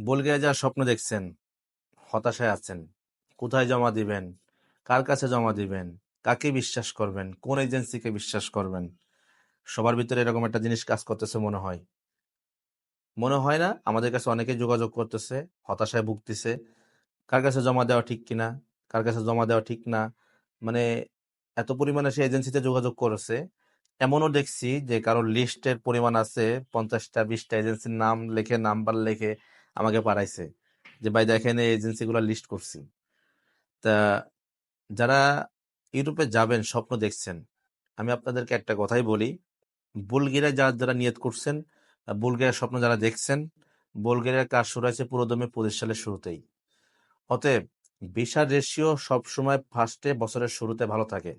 Bulgaria যাওয়ার স্বপ্ন দেখছেন, হতাশায় আছেন। কোথায় জমা দিবেন? কার কাছে জমা দিবেন? কাকে বিশ্বাস করবেন? কোন এজেন্সিকে বিশ্বাস করবেন? সবার ভিতরে এরকম একটা জিনিস কাজ করতেছে মনে হয়। মনে হয় না? আমাদের কাছে অনেকে যোগাযোগ করতেছে, হতাশায় ভুগতেছে। কার কাছে জমা দেওয়া ঠিক কিনা? কার কাছে জমা দেওয়া ঠিক না? মানে এত পরিমাণে সে এজেন্সিতে যোগাযোগ করেছে। এমনও দেখছি যে কারোর লিস্টের পরিমাণ আছে, পঞ্চাশটা, বিশটা এজেন্সির নাম লেখে, নাম্বার লেখে। আমাকে পাঠাইছে যে, ভাই দেখেন এই এজেন্সিগুলো লিস্ট করছি। তা যারা ইউরোপে যাবেন, স্বপ্ন দেখছেন, আমি আপনাদেরকে একটা কথাই বলি। বুলগেরিয়া যারা যারা নিয়ত করছেন বুলগেরিয়ার স্বপ্ন যারা দেখছেন, বুলগেরিয়ার কাজ শুরু হয়েছে পুরোদমে পঁচিশ সালের শুরুতেই। অতএব ভিসার রেশিও সবসময় ফার্স্টে বছরের শুরুতে ভালো থাকে।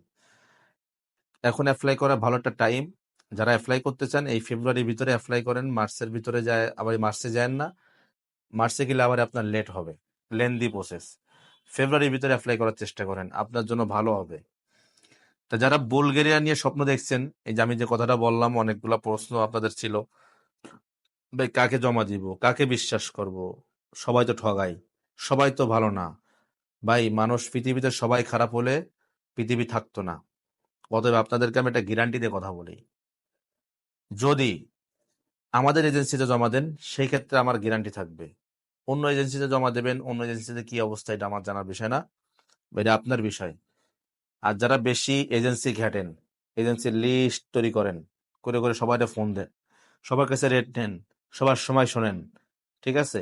এখন অ্যাপ্লাই করা ভালো একটা টাইম যারা অ্যাপ্লাই করতে চান, এই ফেব্রুয়ারির ভিতরে অ্যাপ্লাই করেন মার্চের ভিতরে যায়, আবার মার্চে যান না। মার্চে গেলে আবার আপনার লেট হবে। লেন্দি প্রসেস ফেব্রুয়ারির ভিতরে অ্যাপ্লাই করার চেষ্টা করেন। আপনার জন্য ভালো হবে। তা যারা বুলগেরিয়া নিয়ে স্বপ্ন দেখছেন, এই যে আমি যে কথাটা বললাম, অনেকগুলো প্রশ্ন আপনাদের ছিল। ভাই, কাকে জমা দিব? কাকে বিশ্বাস করব? সবাই তো ঠগাই সবাই তো ভালো না। ভাই, মানুষ পৃথিবীতে সবাই খারাপ হলে পৃথিবী থাকতো না। অতএব আপনাদেরকে আমি একটা গ্যারান্টি দিয়ে কথা বলি। যদি আমাদের এজেন্সিতে জমা দেন, সেই ক্ষেত্রে আমার গ্যারান্টি থাকবে। অন্য এজেন্সিতে জমা দেবেন, অন্য এজেন্সিতে কি অবস্থা এটা আমার জানার বিষয় না এটা আপনার বিষয়। আর যারা বেশি এজেন্সি ঘাটেন এজেন্সির লিস্ট তৈরি করেন, করে করে সবাইটা ফোন দেন, সবার কাছে রেট নেন, সবার সময় শোনেন, ঠিক আছে?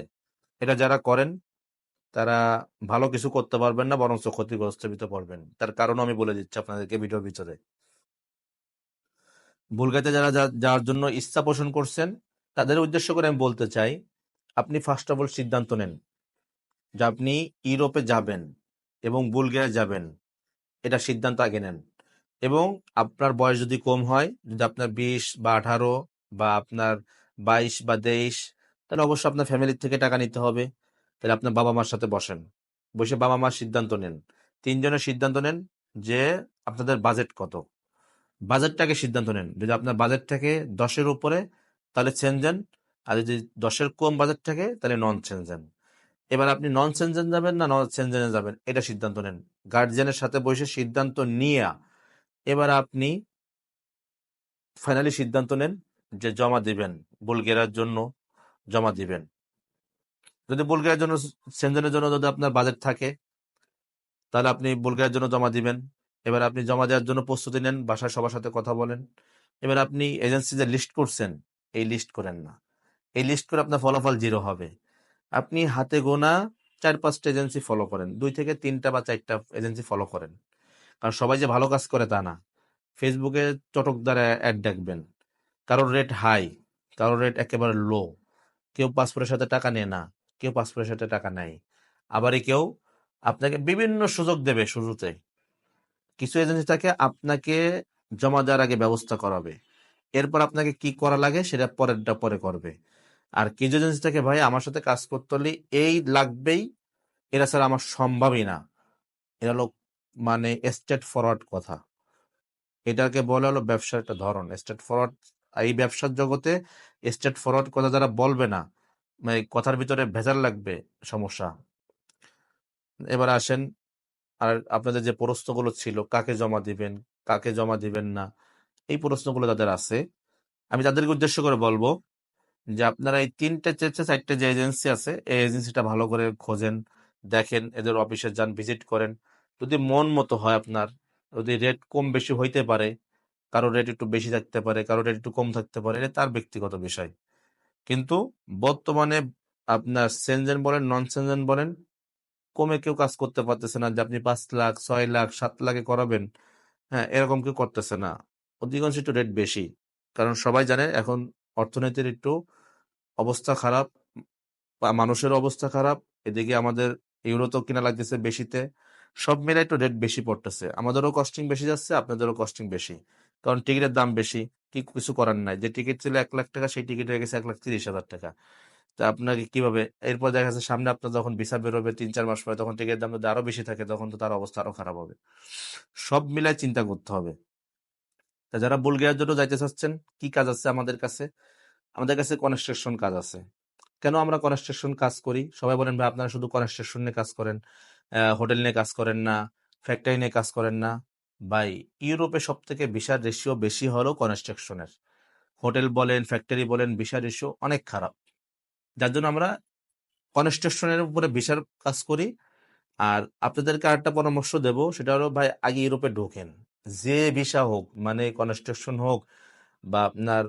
এটা যারা করেন, তারা ভালো কিছু করতে পারবেন না, বরঞ্চ ক্ষতিগ্রস্ত পড়বেন। তার কারণ আমি বলে দিচ্ছি আপনাদেরকে ভিডিওর ভিতরে। বুলগারিতে যারা যাওয়ার জন্য ইচ্ছা পোষণ করছেন, তাদের উদ্দেশ্য করে আমি বলতে চাই আপনি ফার্স্ট অফ অল সিদ্ধান্ত নেন যে আপনি ইউরোপে যাবেন এবং বুলগেরিয়া যাবেন। এটা সিদ্ধান্ত আগে নেন এবং আপনার বয়স যদি কম হয়, যদি আপনার বিশ বা আঠারো বা আপনার বাইশ বা তেইশ, তাহলে অবশ্যই আপনার ফ্যামিলির থেকে টাকা নিতে হবে। তাহলে আপনার বাবা মার সাথে বসেন। বসে বাবা মার সিদ্ধান্ত নেন। তিনজনের সিদ্ধান্ত নেন যে আপনাদের বাজেট কত। বাজেটটাকে সিদ্ধান্ত নেন। যদি আপনার বাজেট থাকে দশের উপরে, তাহলে চেঞ্জেন আর যদি দশের কম বাজেট থাকে, তাহলে নন চেঞ্জেন এবার আপনি নন চেঞ্জেন যাবেন না নন চেঞ্জেনে যাবেন? এটা সিদ্ধান্ত নেন। গার্জিয়ানের সাথে বসে সিদ্ধান্ত নিয়ে এবার আপনি ফাইনালি সিদ্ধান্ত নেন যে জমা দিবেন বুলগেরার জন্য, জমা দিবেন। যদি বুলগেরার জন্য সেনজেনের জন্য যদি আপনার বাজেট থাকে, তাহলে আপনি বুলগেরার জন্য জমা দিবেন। এবার আপনি জমা দেওয়ার জন্য প্রস্তুতি নেন, বাসায় সবার সাথে কথা বলেন। এবার আপনি এজেন্সি যে লিস্ট করছেন, এই লিস্ট করেন না। এই লিস্ট করে আপনার ফলাফল জিরো হবে। আপনি হাতে গোনা চার পাঁচটা এজেন্সি ফলো করেন। দুই থেকে তিনটা বা চারটা এজেন্সি ফলো করেন। কারণ সবাই যে ভালো কাজ করে তা না। ফেসবুকে চটক দ্বারা অ্যাড দেখবেন। কারোর রেট হাই কারোর রেট একেবারে লো কেউ পাসপোর্টের সাথে টাকা নেয় না, কেউ পাসপোর্টের সাথে টাকা নেয়। আবারই কেউ আপনাকে বিভিন্ন সুযোগ দেবে শুরুতে। কিছু এজেন্সি থাকে আপনাকে জমা দেওয়ার আগে ব্যবস্থা করাবে। এরপর আপনাকে কি করা লাগে সেটা পরেরটা পরে করবে। আর কিছু এজেন্সি থাকে ভাই আমার সাথে কাজ করতে হলে এই লাগবেই। এরা স্যার আমার সম্ভবই না। এটা হলো মানে স্টেট ফরওয়ার্ড কথা। এটাকে বলে হলো ব্যবসার একটা ধরন। স্টেট ফরওয়ার্ড এই ব্যবসার জগতে স্টেট ফরওয়ার্ড কথা যারা বলবে না মানে কথার ভিতরে ভেজাল লাগবে, সমস্যা। এবার আসেন, আর আপনাদের যে প্রশ্নগুলো ছিল, কাকে জমা দিবেন, কাকে জমা দিবেন না, এই প্রশ্নগুলো যাদের আছে, আমি তাদেরকে উদ্দেশ্য করে বলব যে আপনারা এই তিনটে চেয়েছে চারটে যে এজেন্সি আছে, এই এজেন্সিটা ভালো করে খোঁজেন, দেখেন, এদের অফিসে যান, ভিজিট করেন। যদি মন মতো হয় আপনার, যদি রেট কম বেশি হইতে পারে, কারও রেট একটু বেশি থাকতে পারে, কারও রেট একটু কম থাকতে পারে, এটা তার ব্যক্তিগত বিষয়। কিন্তু বর্তমানে আপনার সেনজেন বলেন নন সেনজেন বলেন, কমে কেউ কাজ করতে পারতেছে না যে আপনি পাঁচ লাখ, ছয় লাখ, সাত লাখে করাবেন। হ্যাঁ এরকম কেউ করতেছে না। অধিকাংশ একটু রেট বেশি। কারণ সবাই জানে এখন অর্থনীতির একটু অবস্থা খারাপ মানুষের অবস্থা খারাপ, এদিকে আমাদের ইউরো তো কিনা লাগতেছে বেশিতে, সব মিলে একটু রেট বেশি পড়তেছে। আমাদেরও কস্টিং বেশি যাচ্ছে, আপনাদেরও কস্টিং বেশি। কারণ টিকিটের দাম বেশি, কি কিছু করার নাই। যে টিকিট ছিল এক লাখ টাকা, সেই টিকিট হয়ে গেছে এক লাখ তিরিশ হাজার টাকা। তা আপনাকে কীভাবে, এরপর দেখা যাচ্ছে সামনে আপনার যখন ভিসা বেরোবে তিন, চার মাস পরে, তখন টিকিটের দাম যদি আরও বেশি থাকে, তখন তো তার অবস্থা আরও খারাপ হবে। সব মিলায় চিন্তা করতে হবে। তা যারা বুলগেরিয়ার জন্য যাইতে চাচ্ছেন, কি কাজ আছে আমাদের কাছে? আমাদের কাছে কনস্ট্রাকশন কাজ আছে। কেন আমরা কনস্ট্রাকশন কাজ করি? সবাই বলেন, ভাই, আপনারা শুধু কনস্ট্রাকশন নিয়ে কাজ করেন হোটেল নিয়ে কাজ করেন না ফ্যাক্টরি নিয়ে কাজ করেন না। ভাই, ইউরোপে সব থেকে বিশাল রেশিও বেশি হলো কনস্ট্রাকশনের হোটেল বলেন ফ্যাক্টরি বলেন, বিশাল রেশিও অনেক খারাপ। যার জন্য আমরা কনস্ট্রাকশনের উপরে বিশাল কাজ করি। আর আপনাদেরকে আরেকটা পরামর্শ দেব, সেটা হলো, ভাই, আগে ইউরোপে ঢোকেন। যে ভিসা হোক মানে কনস্ট্রাকশন হোক বা আপনার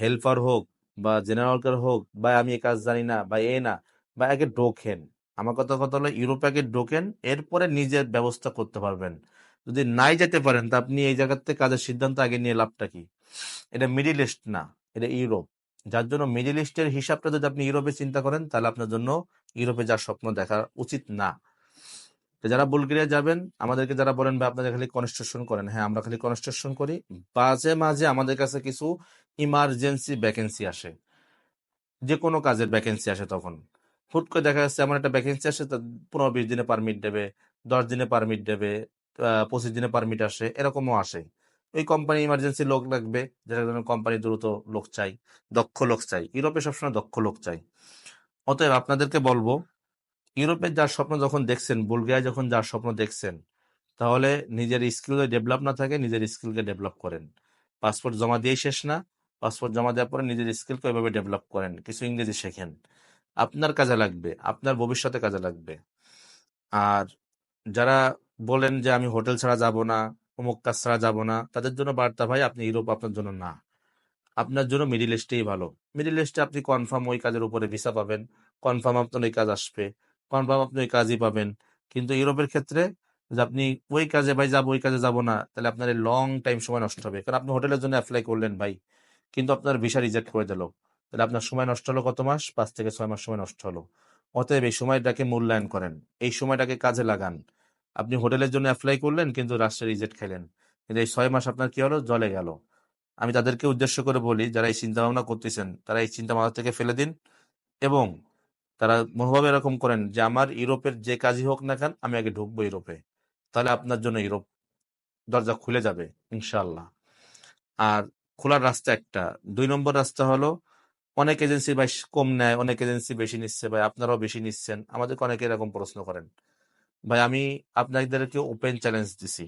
হেল্পার হোক বা জেনারেল হোক বা আমি এ কাজ জানি না বা এ না বা আগে ডোকেন। আমার কথা কথা হলো, ইউরোপে আগে ঢোকেন এরপরে নিজের ব্যবস্থা করতে পারবেন। যদি নাই যেতে পারেন, তা আপনি এই জায়গার থেকে কাজের সিদ্ধান্ত আগে নিয়ে লাভটা কি? এটা মিডিল ইস্ট না, এটা ইউরোপ। যার জন্য মিডিল ইস্টের হিসাবটা যদি আপনি ইউরোপে চিন্তা করেন, তাহলে আপনার জন্য ইউরোপে যার স্বপ্ন দেখা উচিত না। যারা বুলগেরিয়া যাবেন, আমাদেরকে যারা বলেন, ভাই আপনাদের খালি কনস্ট্রাকশন করেন। হ্যাঁ আমরা খালি কনস্ট্রাকশন করি। মাঝে মাঝে আমাদের কাছে কিছু ইমার্জেন্সি ভ্যাকেন্সি আসে। যে কোনো কাজের ভ্যাকেন্সি আসে তখন। হুট করে দেখা যাচ্ছে এমন একটা ভ্যাকেন্সি আসে পনেরো বিশ দিনে পারমিট দেবে, দশ দিনে পারমিট দেবে পঁচিশ দিনে পারমিট আসে, এরকমও আসে। ওই কোম্পানি ইমার্জেন্সি লোক লাগবে যেটা জন্য কোম্পানি দ্রুত লোক চাই, দক্ষ লোক চাই। ইউরোপে সবসময় দক্ষ লোক চাই। অতএব আপনাদেরকে বলব, ইউরোপের যার স্বপ্ন যখন দেখছেন বুলগেরিয়া যখন যার স্বপ্ন দেখছেন, তাহলে নিজের স্কিল ডেভেলপ না থাকে, নিজের স্কিলকে ডেভেলপ করেন। পাসপোর্ট জমা দিয়েই শেষ না। পাসপোর্ট জমা দেওয়ার পরে নিজের স্কিলকে ওইভাবে ডেভেলপ করেন, কিছু ইংরেজি শেখেন। আপনার কাজে লাগবে, আপনার ভবিষ্যতে কাজে লাগবে। আর যারা বলেন যে আমি হোটেল ছাড়া যাব না, অমুক কাজ ছাড়া যাব না, তাদের জন্য বার্তা, ভাই, আপনি ইউরোপ আপনার জন্য না। আপনার জন্য মিডিল ইস্টেই ভালো। মিডিল ইস্টে আপনি কনফার্ম ওই কাজের উপরে ভিসা পাবেন। কনফার্ম আপনার ওই কাজ আসবে। কনফার্ম আপনি ওই কাজই পাবেন। কিন্তু ইউরোপের ক্ষেত্রে যে আপনি ওই কাজে, ভাই, যাব, ওই কাজে যাব না, তাহলে আপনার লং টাইম সময় নষ্ট হবে। কারণ আপনি হোটেলের জন্য অ্যাপ্লাই করলেন, ভাই। কিন্তু আপনার ভিসা রিজেক্ট করে দিল। তাহলে আপনার সময় নষ্ট হলো কত মাস? পাঁচ থেকে ছয় মাস সময় নষ্ট হলো। অতএব এই সময়টাকে মূল্যায়ন করেন। এই সময়টাকে কাজে লাগান। আপনি হোটেলের জন্য অ্যাপ্লাই করলেন, কিন্তু রাষ্ট্রে রিজেক্ট খেলেন। কিন্তু এই ছয় মাস আপনার কি হলো? জলে গেল। আমি তাদেরকে উদ্দেশ্য করে বলি, যারা এই চিন্তা ভাবনা করতেছেন, তারা এই চিন্তা মাথা থেকে ফেলে দিন এবং তারা মনোভাব এরকম করেন যে, আমার ইউরোপের যে কাজই হোক না কেন, আমি আগে ঢুকবো ইউরোপে। তাহলে আপনার জন্য ইউরোপ দরজা খুলে যাবে ইনশাল্লাহ আর খোলার রাস্তা একটা। দুই নম্বর রাস্তা হলো, অনেক এজেন্সি ভাই কম নেয়, অনেক এজেন্সি বেশি নিচ্ছে ভাই, আপনারাও বেশি নিচ্ছেন। আমাদেরকে অনেকে এরকম প্রশ্ন করেন, ভাই, আমি আপনাদেরকে ওপেন চ্যালেঞ্জ দিছি।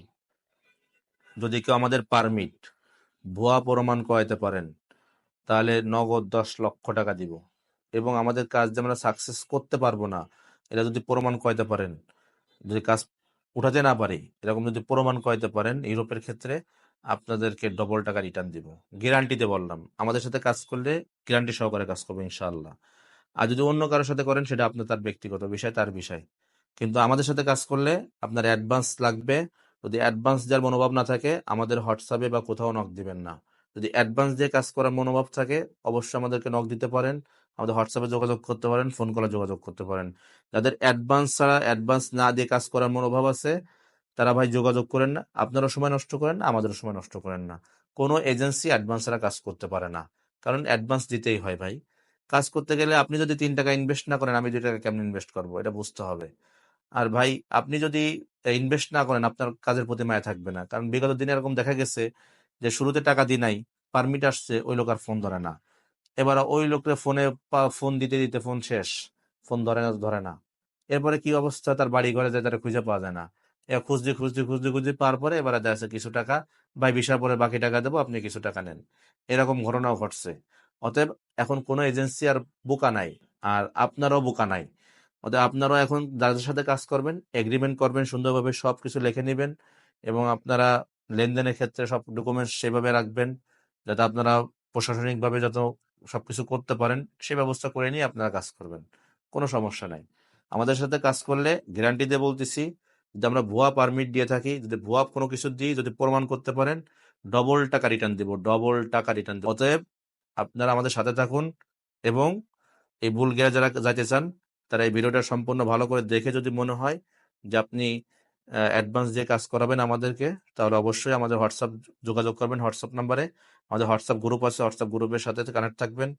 যদি কেউ আমাদের পারমিট ভুয়া প্রমাণ করাইতে পারেন, তাহলে নগদ দশ লক্ষ টাকা দিব। এবং আমাদের কাজ যে আমরা সাকসেস করতে পারব না এটা যদি প্রমাণ করাইতে পারেন, যদি কাজ উঠাতে না পারি, এরকম যদি প্রমাণ করাইতে পারেন, ইউরোপের ক্ষেত্রে আপনাদেরকে ডবল টাকা রিটার্ন দিব। গ্যারান্টিতে বললাম, আমাদের সাথে কাজ করলে গ্যারান্টি সহকারে কাজ করব ইনশাআল্লাহ। আর যদি অন্য কারোর সাথে করেন, সেটা আপনার তার ব্যক্তিগত বিষয়, তার বিষয়। কিন্তু আমাদের সাথে কাজ করলে আপনার অ্যাডভান্স লাগবে। যদি অ্যাডভান্স দেওয়ার মনোভাব না থাকে, আমাদের হোয়াটসঅ্যাপে বা কোথাও নক দিবেন না। যদি অ্যাডভান্স দিয়ে কাজ করার মনোভাব থাকে, অবশ্যই আমাদেরকে নক দিতে পারেন। আমাদের হোয়াটসঅ্যাপে যোগাযোগ করতে পারেন ফোন কলে যোগাযোগ করতে পারেন। যাদের অ্যাডভান্স ছাড়া অ্যাডভান্স না দিয়ে কাজ করার মনোভাব আছে তারা ভাই যোগাযোগ করেন না আপনারও সময় নষ্ট করেন না, আমাদেরও সময় নষ্ট করেন না। কোনো এজেন্সি অ্যাডভান্স ছাড়া কাজ করতে পারে না। কারণ অ্যাডভান্স দিতেই হয় ভাই। কাজ করতে গেলে আপনি যদি তিন টাকা ইনভেস্ট না করেন, আমি দুই টাকা কেমন ইনভেস্ট করব? এটা বুঝতে হবে। আর ভাই, আপনি যদি ইনভেস্ট না করেন, আপনার কাজের প্রতি মায়া থাকবে না। কারণ বিগত দিনে এরকম দেখা গেছে যে শুরুতে টাকা দিই নাই, পারমিট আসছে, ওই লোক আর ফোন ধরে না। এবার ওই লোকটা ফোনে ফোন দিতে দিতে ফোন শেষ। ফোন ধরে না ধরে না। এরপরে কি অবস্থা? তার বাড়ি ঘরে যায়, তারা খুঁজে পাওয়া যায় না। খুঁজতে খুঁজতে খুঁজতে খুঁজতে পার পরে এবারে দেখা কিছু টাকা বা বিশার পরে বাকি টাকা দেবো, আপনি কিছু টাকা নেন। এরকম ঘটনাও ঘটছে। অতএব এখন কোনো এজেন্সি আর বোকা নাই, আর আপনারও বোকা নাই। অতএব আপনারাও এখন যাদের সাথে কাজ করবেন এগ্রিমেন্ট করবেন, সুন্দরভাবে সব কিছু লিখে নেবেন এবং আপনারা লেনদেনের ক্ষেত্রে সব ডকুমেন্টস সেভাবে রাখবেন যাতে আপনারা প্রশাসনিকভাবে যত সবকিছু করতে পারেন, সে ব্যবস্থা করে নিয়ে আপনারা কাজ করবেন। কোনো সমস্যা নাই। আমাদের সাথে কাজ করলে গ্যারান্টি বলতেছি যদি আমরা ভুয়া পারমিট দিয়ে থাকি, যদি ভুয়া কোনো কিছু দিই, যদি প্রমাণ করতে পারেন ডবল টাকা রিটার্ন দিব ডবল টাকা রিটার্ন দিব। অতএব আপনারা আমাদের সাথে থাকুন এবং এই ভুল বুলগেরা যারা যাইতে চান, তারা এই ভিডিওটা সম্পূর্ণ ভালো করে দেখে যদি মনে হয় যে আপনি অ্যাডভান্স দিয়ে কাজ করাবেন আমাদেরকে, তাহলে অবশ্যই আমাদের হোয়াটসঅ্যাপ যোগাযোগ করবেন। হোয়াটসঅ্যাপ নাম্বারে আমাদের হোয়াটসঅ্যাপ গ্রুপ আছে হোয়াটসঅ্যাপ গ্রুপের সাথে কানেক্ট থাকবেন।